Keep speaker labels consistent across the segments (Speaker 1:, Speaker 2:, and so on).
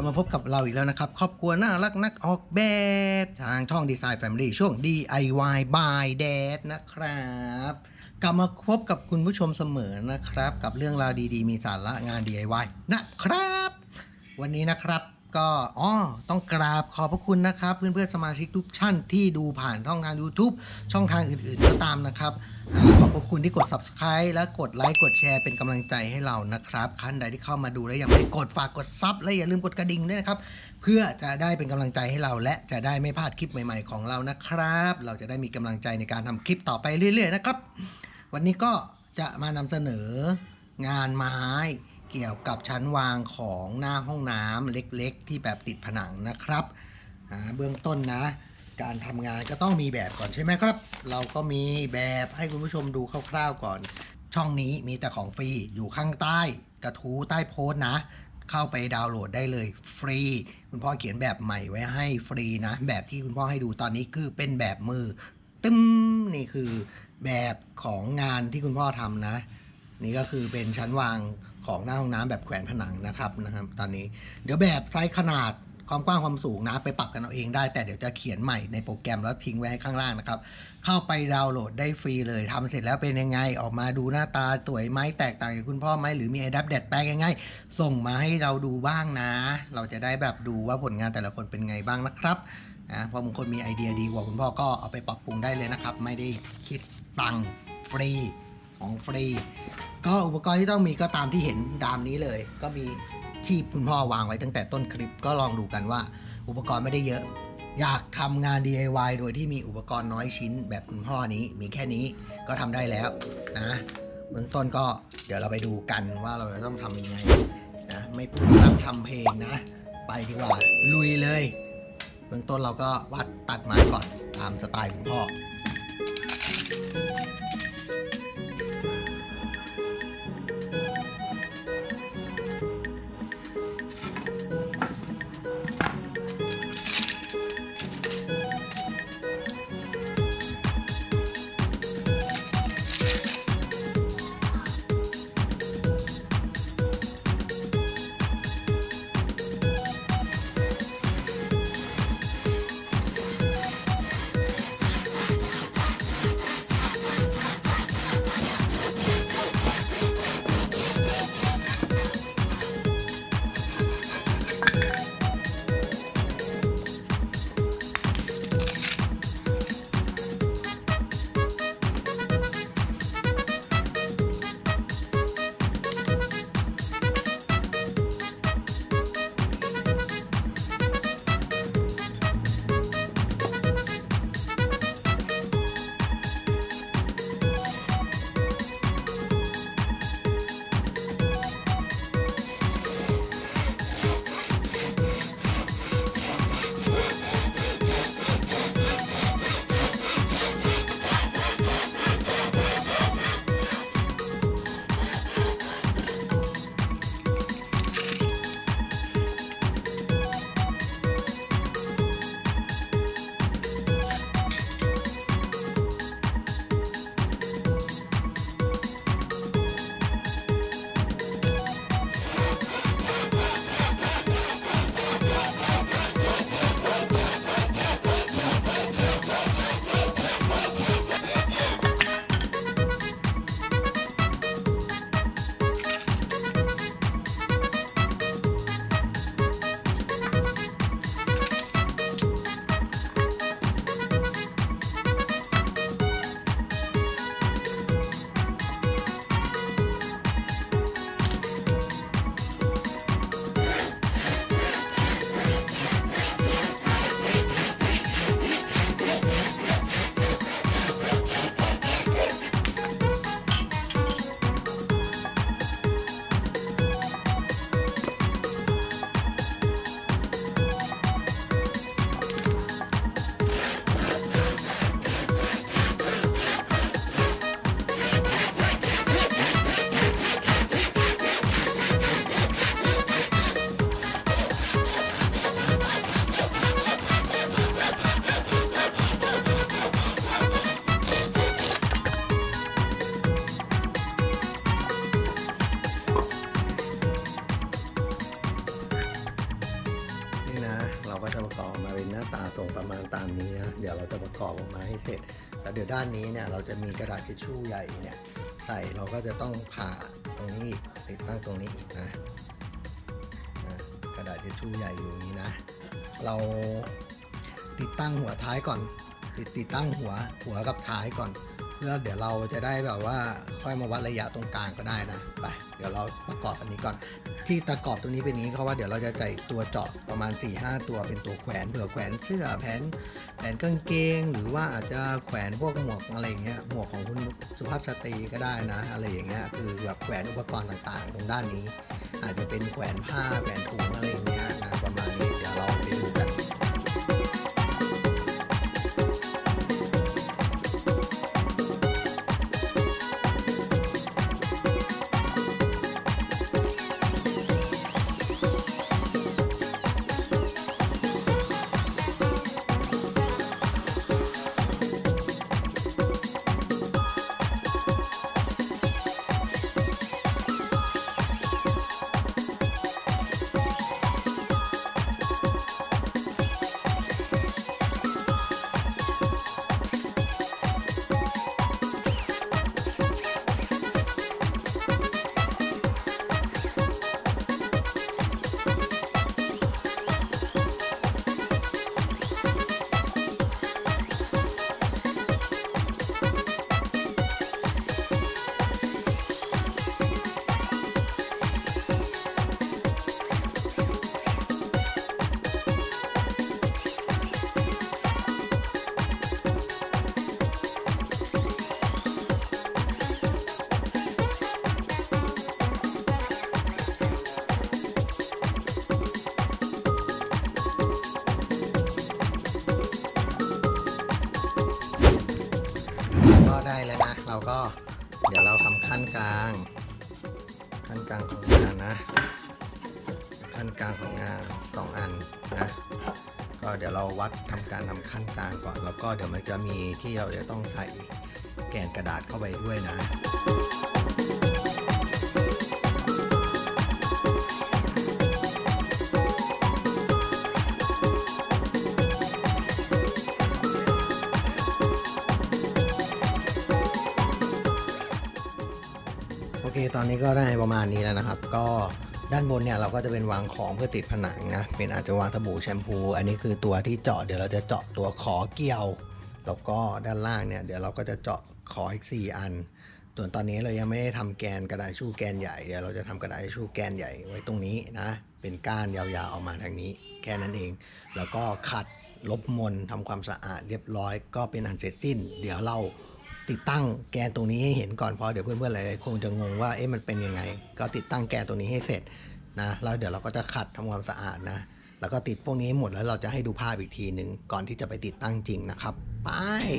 Speaker 1: ับกลับมาพบกับเราอีกแล้วนะครับ ครอบครัวน่ารักนักออกแบบทางช่องดีไซน์แฟมิลี่ช่วง DIY by Dad นะครับ กลับมาพบกับคุณผู้ชมเสมอนะครับ กับเรื่องราวดีๆ มีสาระงาน DIY นะครับ วันนี้นะครับ ก็อ๋อต้องกราบขอบพระคุณนะครับ เพื่อนๆสมาชิกทุกท่านที่ดูผ่านช่องทาง YouTube ช่องทางอื่นๆก็ตามนะครับขอบพระคุณที่กด Subscribe และกดไลค์กดแชร์เป็นกำลังใจให้เรานะครับท่านใดที่เข้ามาดูแล้วยังไม่กดฝากกดซับและอย่าลืมกดกระดิ่งด้วยนะครับ เพื่อจะได้เป็นกำลังใจให้เรา และจะได้ไม่พลาดคลิปใหม่ ๆ ของเรานะครับ เราจะได้มีกำลังใจในการทำคลิปต่อไปเรื่อย ๆ นะครับ วันนี้ก็จะมานำเสนองานไม้ เกี่ยวกับชั้นวางของหน้าห้องน้ำเล็กๆ ที่แบบติดผนังนะครับเบื้องต้นนะ การทำงานก็ต้องมีแบบก่อนใช่ไหมครับ เราก็มีแบบให้คุณผู้ชมดูคร่าวๆก่อน ช่องนี้มีแต่ของฟรีอยู่ข้างใต้กระทู้ใต้โพสต์นะ เข้าไปดาวน์โหลดได้เลยฟรี คุณพ่อเขียนแบบใหม่ไว้ให้ฟรีนะ แบบที่คุณพ่อให้ดูตอนนี้คือเป็นแบบมือ ตึ้มนี่คือแบบของงานที่คุณพ่อทำนะ นี่ก็คือเป็นชั้นวาง ของหน้าห้องน้ำแบบแขวนผนังนะครับนะครับ ตอนนี้เดี๋ยวแบบไซส์ขนาดความกว้างความสูงนะไปปรับกันเอาเองได้ แต่เดี๋ยวจะเขียนใหม่ในโปรแกรมแล้วทิ้งไว้ให้ข้างล่างนะครับ เข้าไปดาวน์โหลดได้ฟรีเลยทำเสร็จแล้วเป็นยังไง ออกมาดูหน้าตาสวยไหมแตกต่างจากคุณพ่อไหมหรือมีไอ้ดับแดดแปลงยังไงส่งมาให้เราดูบ้างนะ เราจะได้แบบดูว่าผลงานแต่ละคนเป็นไงบ้างนะครับนะเพราะบางคนมีไอเดียดีกว่าคุณพ่อก็เอาไปปรับปรุงได้เลยนะครับ ไม่ได้คิดตังค์ฟรี ของฟรี ก็อุปกรณ์ที่ต้องมีก็ตามที่เห็นดามนี้เลย ก็มีที่คุณพ่อวางไว้ตั้งแต่ต้นคลิปก็ลองดูกันว่า อุปกรณ์ไม่ได้เยอะ อยากทำงาน DIY โดยที่มีอุปกรณ์น้อยชิ้นแบบคุณพ่อนี้มีแค่นี้ก็ทำได้แล้วนะเบื้องต้นก็เดี๋ยวเราไปดูกันว่าเราจะต้องทำยังไงนะไม่พูดพร่ำทำเพลงนะ ไปดีกว่าลุยเลย เบื้องต้นเราก็วัดตัดไม้ก่อนตามสไตล์คุณพ่อ ตามนี้นะเดี๋ยวเราจะประกอบออกมาให้เสร็จแล้วเดี๋ยวด้านนี้เนี่ยเราจะมีกระดาษทิชชู่ใหญ่เนี่ยใส่เราก็จะต้องผ่าตรงนี้อีกติดตั้งตรงนี้อีกนะกระดาษทิชชู่ใหญ่อยู่นี้นะ เราติดตั้งหัวท้ายก่อน ติดติดตั้งหัวหัวกับท้ายก่อน เพื่อเดี๋ยวเราจะได้แบบว่าค่อยมาวัดระยะตรงกลางก็ได้นะไปเดี๋ยวเราประกอบอันนี้ก่อน ที่ตะกอบตรงนี้เป็นอย่างนี้เพราะว่าเดี๋ยวเราจะใส่ตัวเจาะประมาณ 4-5 ตัวเป็นตัวแขวนเผื่อแขวนเสื้อแผนแผนกางเกง หรือว่าอาจจะแขวนพวกหมวกอะไรเงี้ยหมวกของคุณสุภาพสตรีก็ได้นะ อะไรอย่างเงี้ยคือแบบแขวนอุปกรณ์ต่างๆ ตรงด้านนี้ อาจจะเป็นแขวนผ้าแขวนถุงอะไร เดี๋ยวเราวัดทำการทำขั้นกลางก่อน แล้วก็เดี๋ยวมันจะมีที่เราจะต้องใส่แกนกระดาษเข้าไปด้วยนะโอเค ตอนนี้ก็ได้ประมาณนี้แล้วนะครับ ก็ ด้านบนเนี่ยเราก็จะเป็นวางของเพื่อติดผนังนะเป็นอาจจะวางสบู่แชมพู อันนี้คือตัวที่เจาะเดี๋ยวเราจะเจาะตัวขอเกี่ยว แล้วก็ด้านล่างเนี่ยเดี๋ยวเราก็จะเจาะขออีก 4 อันส่วนตอนนี้เรายังไม่ได้ทำแกนกระดาษชู่แกนใหญ่เดี๋ยวเราจะทำกระดาษชู่แกนใหญ่ไว้ตรงนี้นะเป็นก้านยาวๆออกมาทางนี้แค่นั้นเอง แล้วก็ขัดลบมนทำความสะอาดเรียบร้อย ก็เป็นอันเสร็จสิ้น เดี๋ยวเรา ติดตั้งแกนตรงนี้ให้เห็นก่อนเพราะเดี๋ยวเพื่อนๆหลายๆคงจะงงว่าเอ๊ะมันเป็นยังไง ก็ติดตั้งแกนตรงนี้ให้เสร็จนะแล้วเดี๋ยวเราก็จะขัดทำความสะอาดนะ แล้วก็ติดพวกนี้ให้หมดแล้วเราจะให้ดูภาพอีกทีหนึ่งก่อนที่จะไปติดตั้งจริงนะครับ ไป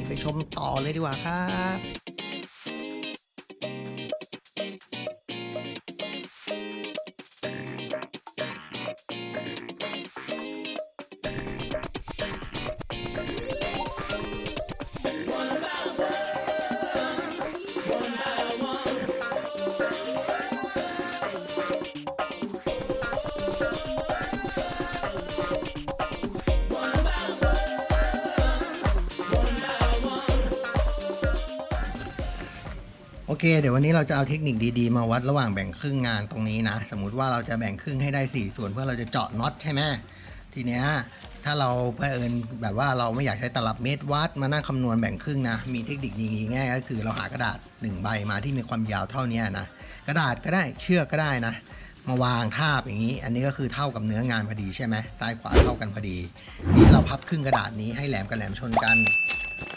Speaker 1: ไปชมต่อเลยดีกว่าครับ เค เดี๋ยววันนี้เราจะเอาเทคนิคดีๆ มาวัดระหว่างแบ่งครึ่งงานตรงนี้นะ สมมุติว่าเราจะแบ่งครึ่งให้ได้ 4 ส่วนเพื่อเราจะเจาะน็อตใช่ไหมทีเนี้ยถ้าเราเผอิญแบบว่าเราไม่อยากใช้ตลับเมตรวัดมานั่งคำนวณแบ่งครึ่งนะ มีเทคนิคง่ายก็คือเราหากระดาษ 1 ใบมาที่มีความยาวเท่านี้นะ กระดาษก็ได้เชือกก็ได้นะ มาวางทาบอย่างนี้ อันนี้ก็คือเท่ากับเนื้องานพอดีใช่ไหมซ้ายขวาเท่ากันพอดี นี่เราพับครึ่งกระดาษนี้ให้แหลมกับแหลมชนกัน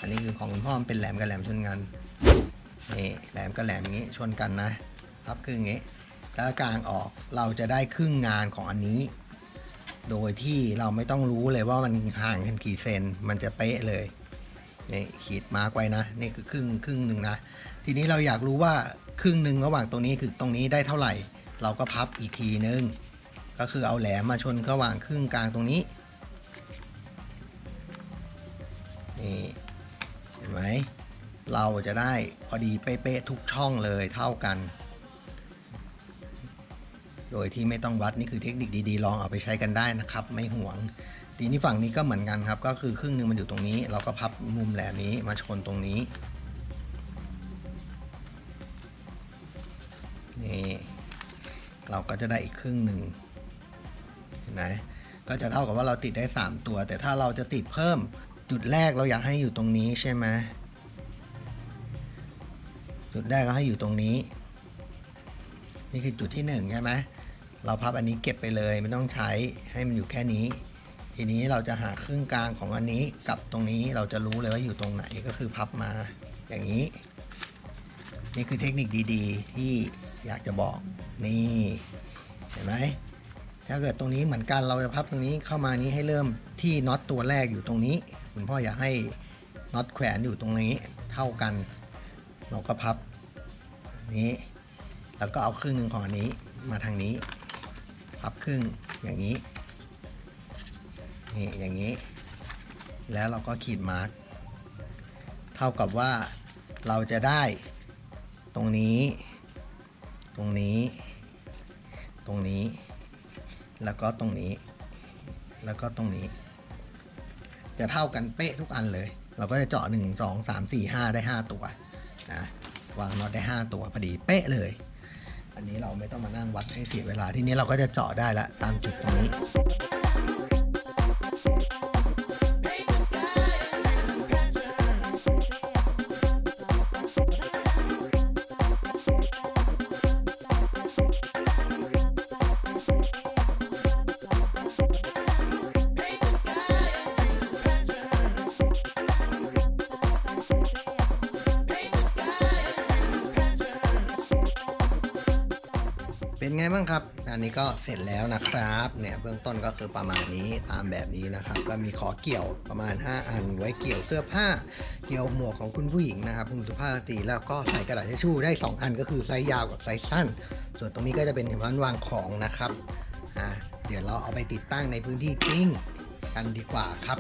Speaker 1: อันนี้คือของคุณพ่อมันเป็นแหลมกับแหลมชนกัน นี่แหลมกับแหลมอย่างนี้ชนกันนะพับครึ่งอย่างนี้ แล้วกลางออกเราจะได้ครึ่งงานของอันนี้ โดยที่เราไม่ต้องรู้เลยว่ามันห่างกันกี่เซนมันจะเป๊ะเลยนี่ขีดมาร์กไว้นะนี่คือครึ่งครึ่งหนึ่งนะทีนี้เราอยากรู้ว่าครึ่งหนึ่งระหว่างตรงนี้คือตรงนี้ได้เท่าไหร่ เราก็พับอีกทีนึงก็คือเอาแหลมมาชนระหว่างครึ่งกลางตรงนี้นี่เห็นไหม เราจะได้พอดีเป๊ะๆทุกช่องเลยเท่ากัน โดยที่ไม่ต้องวัดนี่คือเทคนิคดีๆ ลองเอาไปใช้กันได้นะครับ ไม่ห่วง ทีนี้ฝั่งนี้ก็เหมือนกันครับ ก็คือครึ่งหนึ่งมันอยู่ตรงนี้ เราก็พับมุมแหลมนี้มาชนตรงนี้นี่เราก็จะได้อีกครึ่งหนึ่งเห็นไหมก็จะเท่ากับว่าเราติดได้ 3 ตัว แต่ถ้าเราจะติดเพิ่มจุดแรกเราอยากให้อยู่ตรงนี้ใช่ไหม จุดแรกก็ให้อยู่ตรงนี้ นี่คือจุดที่1ใช่ไหมเราพับอันนี้เก็บไปเลยไม่ต้องใช้ให้มันอยู่แค่นี้ ทีนี้เราจะหาครึ่งกลางของอันนี้กับตรงนี้เราจะรู้เลยว่าอยู่ตรงไหนก็คือพับมาอย่างนี้ นี่คือเทคนิคดีๆ ที่อยากจะบอกนี่เห็นไหมถ้าเกิดตรงนี้เหมือนกันเราจะพับตรงนี้เข้ามานี้ให้เริ่มที่น็อตตัวแรกอยู่ตรงนี้ คุณพ่ออยากให้น็อตแขวนอยู่ตรงนี้เท่ากัน เราก็พับนี้ แล้วก็เอาครึ่งหนึ่งของอันนี้มาทางนี้ พับครึ่งอย่างนี้นี่อย่างนี้ แล้วเราก็ขีดมาร์กเท่ากับว่าเราจะได้ตรงนี้ ตรงนี้ ตรงนี้ แล้วก็ตรงนี้ แล้วก็ตรงนี้ จะเท่ากันเป๊ะทุกอันเลย เราก็จะเจาะ 1 2 3 4 5 ได้ 5 ตัว นะวางน็อตได้ 5 ตัวพอดีเป๊ะเลย อันนี้เราไม่ต้องมานั่งวัดให้เสียเวลา ทีนี้เราก็จะเจาะได้ละตามจุดตรงนี้ ไงบ้างครับ อันนี้ก็เสร็จแล้วนะครับ เนี่ยเบื้องต้นก็คือประมาณนี้ตามแบบนี้นะครับ ก็มีขอเกี่ยวประมาณ 5 อัน ไว้เกี่ยวเสื้อผ้า เกี่ยวหมวกของคุณผู้หญิงนะครับคุณสุภาพสตรีแล้วก็ใส่กระดาษทิชชู่ได้ 2 อันก็คือไซส์ยาวกับไซส์สั้น ส่วนตรงนี้ก็จะเป็นร้านวางของนะครับอ่าเดี๋ยวเราเอาไปติดตั้งในพื้นที่จริงกันดีกว่าครับ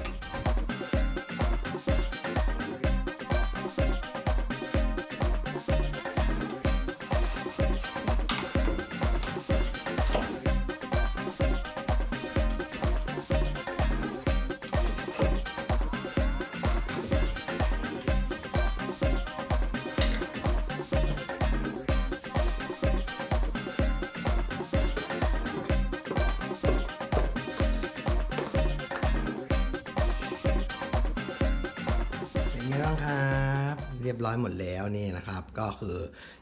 Speaker 1: ยบร้อยหมดแล้วนี่นะครับ ก็คือ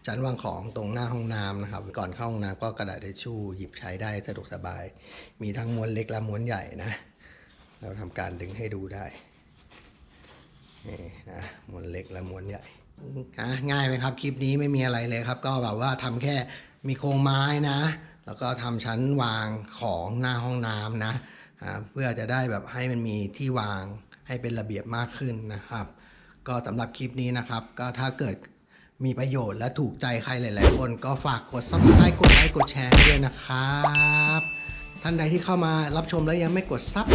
Speaker 1: ชั้นวางของตรงหน้าห้องน้ำนะครับ ก่อนเข้าห้องน้ำก็กระดาษทิชชู่หยิบใช้ได้สะดวกสบาย มีทั้งม้วนเล็กและม้วนใหญ่นะ เราทำการดึงให้ดูได้นี่นะม้วนเล็กและม้วนใหญ่อะง่ายไหมครับคลิปนี้ไม่มีอะไรเลยครับ ก็แบบว่าทำแค่มีโครงไม้นะ แล้วก็ทำชั้นวางของหน้าห้องน้ำนะเพื่อจะได้แบบให้มันมีที่วางให้เป็นระเบียบมากขึ้นนะครับ ก็สำหรับคลิปนี้นะครับ ก็ถ้าเกิดมีประโยชน์และถูกใจใครหลาย ๆ คนก็ฝากกด subscribe กดไลค์กดแชร์ด้วยนะครับ ท่านใดที่เข้ามารับชมแล้วยังไม่กดซับ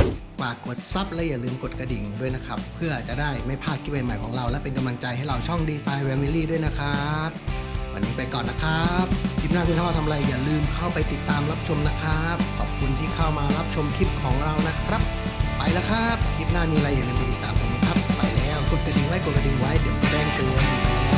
Speaker 1: ฝากกดซับและอย่าลืมกดกระดิ่งด้วยนะครับ เพื่อจะได้ไม่พลาดคลิปใหม่ ๆ ของเรา และเป็นกำลังใจให้เราช่องดีไซน์แฟมิลี่ด้วยนะครับ วันนี้ไปก่อนนะครับคลิปหน้าคุณพ่อทำอะไรอย่าลืมเข้าไปติดตามรับชมนะครับ ขอบคุณที่เข้ามารับชมคลิปของเรานะครับ ไปแล้วครับ คลิปหน้ามีอะไรอย่าลืมไปติดตาม กดกระดิ่งไว้กดกระดิ่งไว้เดี๋ยวแจ้งเตือน